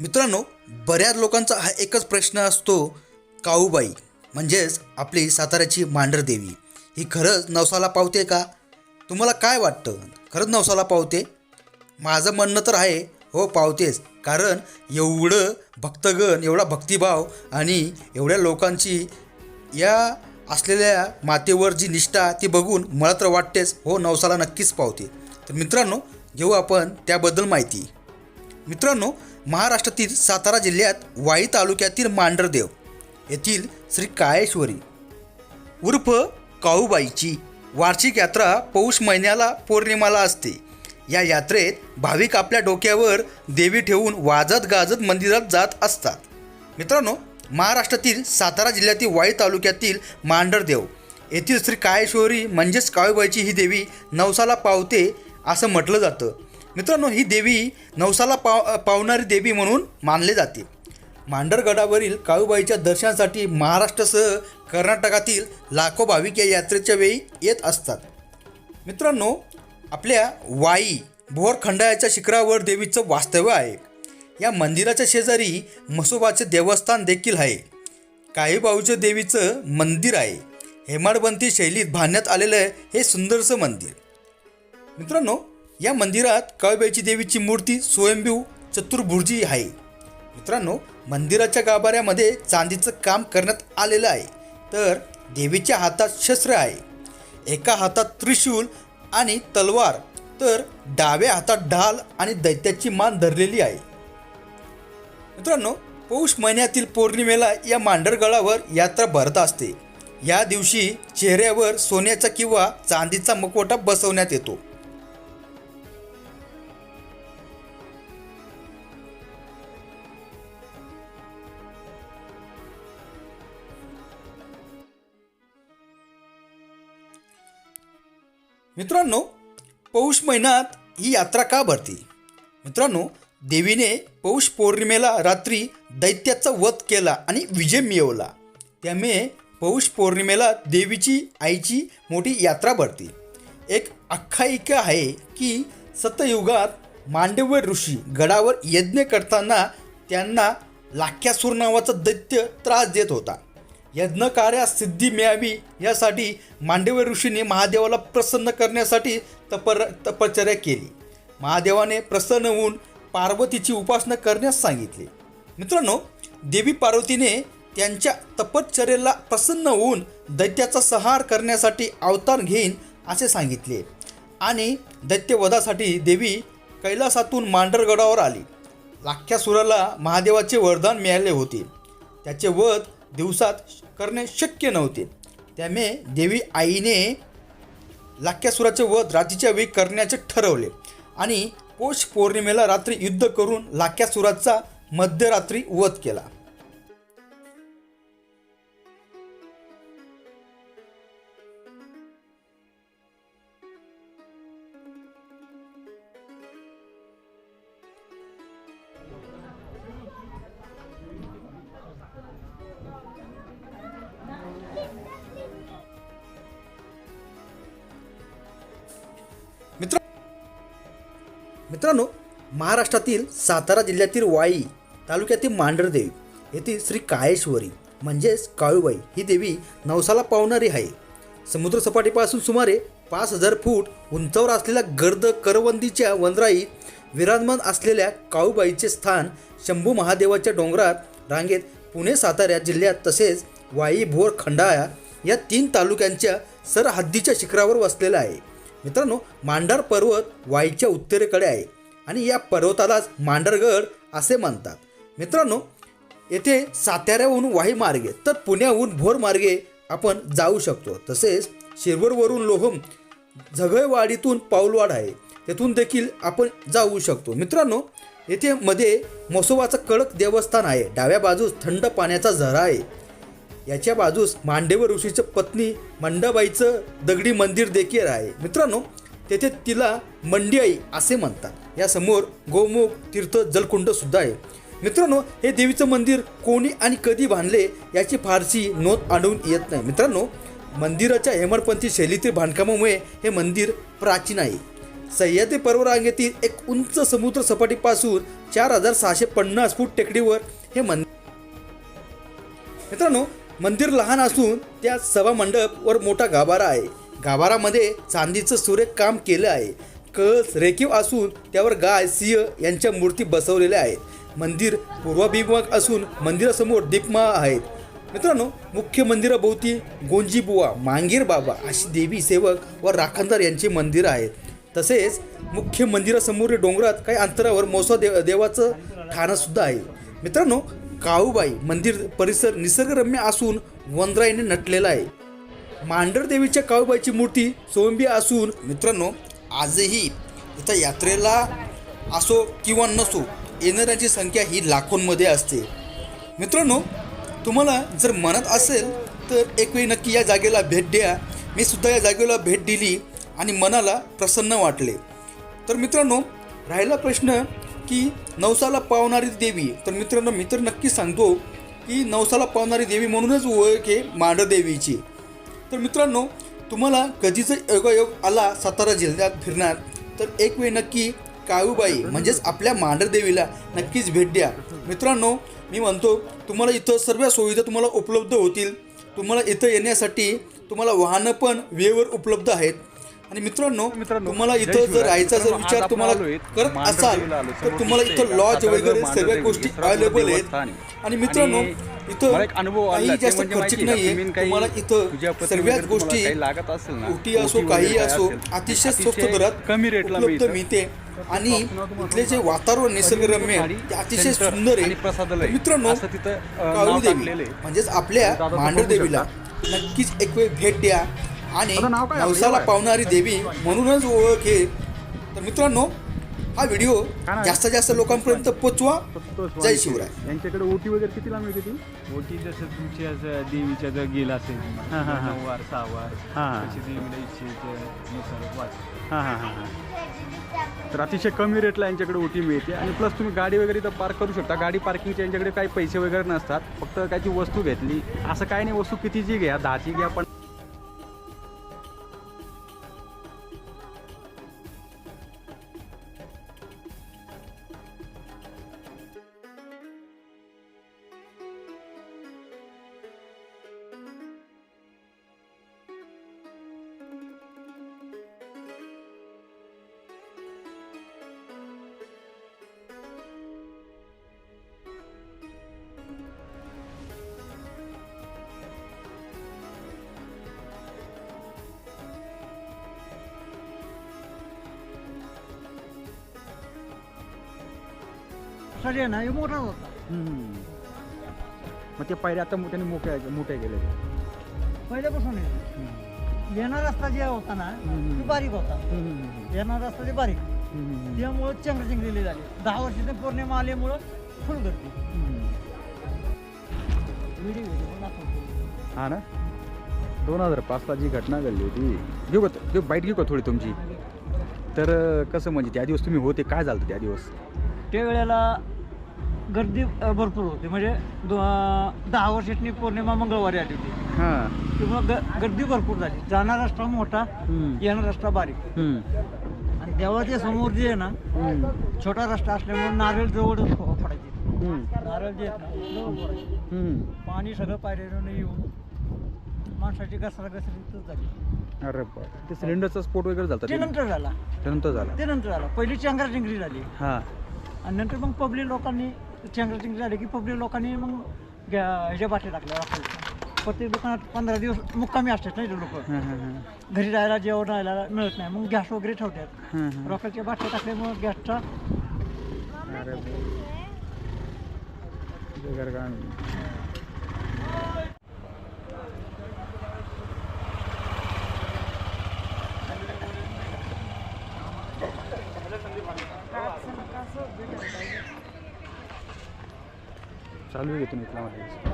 मित्रांनो बऱ्याच लोकांचा हा एकच प्रश्न असतो काऊबाई म्हणजेच आपली साताऱ्याची मांढरदेवी ही खरंच नवसाला पावते का? तुम्हाला काय वाटतं? खरंच नवसाला पावते? माझं म्हणणं तर आहे हो पावतेच. कारण एवढं भक्तगण एवढा भक्तिभाव आणि एवढ्या लोकांची या असलेल्या मातेवर जी निष्ठा ती बघून मला तर वाटतेच हो नवसाला नक्कीच पावते. तर मित्रांनो घेऊ आपण त्याबद्दल माहिती. मित्रांनो महाराष्ट्रातील सातारा जिल्ह्यात वाई तालुक्यातील मांढरदेव येथील श्री काळेश्वरी उर्फ काऊबाईची वार्षिक यात्रा पौष महिन्याला पौर्णिमाला असते. या यात्रेत भाविक आपल्या डोक्यावर देवी ठेवून वाजत गाजत मंदिरात जात असतात. मित्रांनो महाराष्ट्रातील सातारा जिल्ह्यातील वाई तालुक्यातील मांढरदेव येथील श्री काळेश्वरी म्हणजेच काळूबाईची ही देवी नवसाला पावते असं म्हटलं जातं. मित्रांनो ही देवी नवसाला पाव पावणारी देवी म्हणून मानले जाते. मांढरगडावरील काळूबाईच्या दर्शनासाठी महाराष्ट्रासह कर्नाटकातील लाखो भाविक या यात्रेच्या वेळी येत असतात. मित्रांनो आपल्या वाई भोर खंडाळ्याच्या शिखरावर देवीचं वास्तव्य आहे. या मंदिराच्या शेजारी म्हसोबाचे देवस्थान देखील आहे. काळीबाऊच्या देवीचं मंदिर आहे. हेमाडबंती शैलीत बांधण्यात आलेलं हे सुंदरसं मंदिर. मित्रांनो या मंदिरात काळबाईची देवीची मूर्ती स्वयंभू चतुर्भुर्जी आहे. मित्रांनो मंदिराच्या गाभाऱ्यामध्ये चांदीचं काम करण्यात आलेलं आहे. तर देवीच्या हातात शस्त्र आहे. एका हातात त्रिशूल आणि तलवार तर डाव्या हातात ढाल आणि दैत्याची मान धरलेली आहे. मित्रांनो पौष महिन्यातील पौर्णिमेला या मांढरगडावर यात्रा भरत असते. या दिवशी चेहऱ्यावर सोन्याचा किंवा चांदीचा मुखवटा बसवण्यात येतो. मित्रांनो पौष महिन्यात ही यात्रा का भरते? मित्रांनो देवीने पौष पौर्णिमेला रात्री दैत्याचा वध केला आणि विजय मिळवला. त्यामुळे पौष पौर्णिमेला देवीची आईची मोठी यात्रा भरते. एक आख्यायिका आहे की सतयुगात मांडव्य ऋषी गडावर यज्ञ करताना त्यांना लाख्यासूर नावाचा दैत्य त्रास देत होता. यज्ञकार्यास सिद्धी मिळावी यासाठी मांडव्य ऋषीने महादेवाला प्रसन्न करण्यासाठी तपर तपश्चर्या केली. महादेवाने प्रसन्न होऊन पार्वतीची उपासना करण्यास सांगितले. मित्रांनो देवी पार्वतीने त्यांच्या तपश्चर्येला प्रसन्न होऊन दैत्याचा संहार करण्यासाठी अवतार घेईन असे सांगितले. आणि दैत्यवधासाठी देवी कैलासातून मांढरगडावर आली. लाख्यासुराला महादेवाचे वरदान मिळाले होते. त्याचे वध दिवसात करणे शक्य नव्हते. त्यामुळे देवी आईने लाख्यासुराचे वध रात्रीच्या वेळी करण्याचे ठरवले. आणि पौष पौर्णिमेला रात्री युद्ध करून लाख्यासुराचा मध्यरात्री वध केला. मित्रांनो महाराष्ट्रातील सातारा जिल्ह्यातील वाई तालुक्यातील मांढरदेवी येथील श्री काळेश्वरी म्हणजेच काळूबाई ही देवी नवसाला पावणारी आहे. समुद्रसपाटीपासून सुमारे पाच हजार फूट उंचावर असलेल्या गर्द करवंदीच्या वनराईत विराजमान असलेल्या काळूबाईचे स्थान शंभू महादेवाच्या डोंगरात रांगेत पुणे सातारा जिल्ह्यात तसेच वाई भोर खंडाळा या तीन तालुक्यांच्या सरहद्दीच्या शिखरावर वसलेलं आहे. मित्रांनो मांडर पर्वत वाईच्या उत्तरेकडे आहे आणि या पर्वतालाच मांढरगड असे म्हणतात. मित्रांनो येथे साताऱ्याहून वाही मार्गे तर पुण्याहून भोर मार्गे आपण जाऊ शकतो. तसेच शिरवरवरून लोहम झगळवाडीतून पाऊलवाड आहे. तेथून देखील आपण जाऊ शकतो. मित्रांनो येथे मध्ये मसोबाचं कडक देवस्थान आहे. डाव्या बाजूस थंड पाण्याचा झरा आहे. याच्या बाजूस मांडेवर ऋषीचं पत्नी मंडाबाईचं दगडी मंदिर देखील आहे. मित्रांनो तेथे तिला मंडिआई असे म्हणतात. यासमोर गोमुख तीर्थ जलकुंड सुद्धा आहे. मित्रांनो हे देवीचं मंदिर कोणी आणि कधी बांधले याची फारशी नोंद आढळून येत नाही. मित्रांनो मंदिराच्या हेमडपंथी शैलीतील बांधकामामुळे हे मंदिर प्राचीन आहे. सह्याद्री पर्वरांगेतील एक उंच समुद्र सपाटीपासून चार हजार सहाशे पन्नास फूट टेकडीवर हे मंदिर मित्रांनो मंदिर लहान असून त्या सभा मंडप वर मोठा गाभारा आहे. गाभारामध्ये चांदीचं सुरेख काम केलं आहे. कळस रेखीव असून त्यावर गाय सिंह यांच्या मूर्ती बसवलेल्या आहेत. मंदिर पूर्वाभिमुख असून मंदिरासमोर दीपमा आहेत. मित्रांनो मुख्य मंदिराभोवती गोंजीबुवा मांगीर बाबा अशी देवी सेवक व राखणदार यांची मंदिरं आहेत. तसेच मुख्य मंदिरासमोर डोंगरात काही अंतरावर मोसा देव देवाचं ठाणंसुद्धा आहे. मित्रांनो काळूबाई मंदिर परिसर निसर्गरम्य असून वनराईने नटलेला आहे. मांढर देवीच्या काळूबाईची मूर्ती सोंबी असून मित्रांनो आजही इथं यात्रेला असो किंवा नसो येणाऱ्यांची संख्या ही लाखोंमध्ये असते. मित्रांनो तुम्हाला जर म्हणत असेल तर एक वेळी नक्की या जागेला भेट द्या. मी सुद्धा या जागेला भेट दिली आणि मनाला प्रसन्न वाटले. तर मित्रांनो राहिला प्रश्न की नवसाला पावणारी देवी. तर मित्रांनो मित्र नक्की सांगतो की नवसाला पावणारी देवी म्हणूनच ओळख आहे मांढर देवीची. तर मित्रांनो तुम्हाला कधीच योगायोग आला सातारा जिल्ह्यात फिरणार तर एक वेळ नक्की काळूबाई म्हणजेच आपल्या मांढर देवीला नक्कीच भेट द्या. मित्रांनो मी म्हणतो तुम्हाला इथं सर्व सुविधा तुम्हाला उपलब्ध होतील. तुम्हाला इथं येण्यासाठी तुम्हाला वाहनं पण वेळेवर उपलब्ध आहेत. आणि मित्रांनो मित्रांनो, तुम्हाला इथं जर. राहायचा जर विचार तुम्हाला करत असाल. तर तुम्हाला इथं? लॉज वगैरे सगळ्या गोष्टी अवेलेबल आहेत. आणि मित्रांनो इथं काही जास्त खर्चिक? नाहीये तुम्हाला इथं सर्वच गोष्टी उटी असो काही असो अतिशय स्वस्त दरात कमी रेटला उपलब्ध मिळतं. आणि इथले जे वातावरण निसर्गरम्य आहे, ते अतिशय सुंदर आणि आहे मित्रांनो काळू देवी. म्हणजेच आपल्या बघू देवीला नक्कीच एक वेळ भेट द्या आणि? नवसाला? पावणारी देवी म्हणूनच ओळख आहे तर मित्रांनो हा व्हिडिओ? जास्तीत जास्त लोकांपर्यंत पोचवा जय. शिवराय यांच्याकडे ओटी वगैरे कितीला मिळते ती ओटी जसं तुमची असं देवीच्या जर गेल असेल हा, हा. नऊ वार सहा वार. तशी देवीला वाच हां हां हां हां तर अतिशय कमी रेटला यांच्याकडे ओटी मिळते आणि प्लस तुम्ही गाडी वगैरे इथं पार्क करू शकता गाडी पार्किंगचे यांच्याकडे काही पैसे वगैरे नसतात फक्त कायची वस्तू घेतली असं काही नाही वस्तू कितीची घ्या दहाची घ्या पण सगळे ना हे मोठा होता. हम्म. मग ते पहिले आता त्यांनी मोठे मोठे गेले पहिल्यापासून आहे. येणारा रस्ता जे होता ना हम्म. तो बारीक होता. येणारा रस्ता ते बारीक. त्यामुळं चंगरचिंगलेली झाली. दहा वर्षाचे पौर्णिमा आल्यामुळं फुल गर्दी. व्हिडिओ व्हिडिओ दाखवतो. हा ना? दोन हजार पाचला जी घटना घडली होती घेऊ का घेऊ बाईट घेऊ का थोडी तुमची? तर अं, कसं म्हणजे त्या दिवस तुम्ही होते काय झालं होतं त्या दिवस? त्यावेळेला गर्दी अ, भरपूर होती. म्हणजे दो- दहा वर्षाची पौर्णिमा मंगळवारी आली होती. हां. त्यामुळं ग गर्दी भरपूर झाली. जाणारा रस्ता मोठा हम्म. येणारा रस्ता बारीक. हम्म. आणि देवाच्या समोर जे आहे ना हम्म. छोटा रस्ता असल्यामुळे नारळ जवळच हम्म. नारळ जे आहेत ना जवळ फोडायचे हम्म. पाणी सगळं पायऱ्यानं येऊन माणसाची घसरा घसरीतच झाली. अरे ते सिलेंडरचा स्फोट वगैरे झाला ते नंतर झाला. त्यानंतर झाला. ते नंतर झाला. पहिली चेंगरा चिंगरी झाली. हां. आणि नंतर मग पब्लिक लोकांनी चेंगरा चिंगरी झाली की पब्लिक लोकांनी मग ह्याच्या बाटल्या टाकल्या रॉकेलच्या. प्रत्येक दुकानात पंधरा दिवस मुक्कामी असतात नाही लोक? घरी राहायला जेवण राहायला मिळत नाही. मग गॅस वगैरे ठेवतात. रॉकेलच्या बाटल्या टाकल्यामुळे गॅसचा अरे. चालू आहे घेतो इथला मध्ये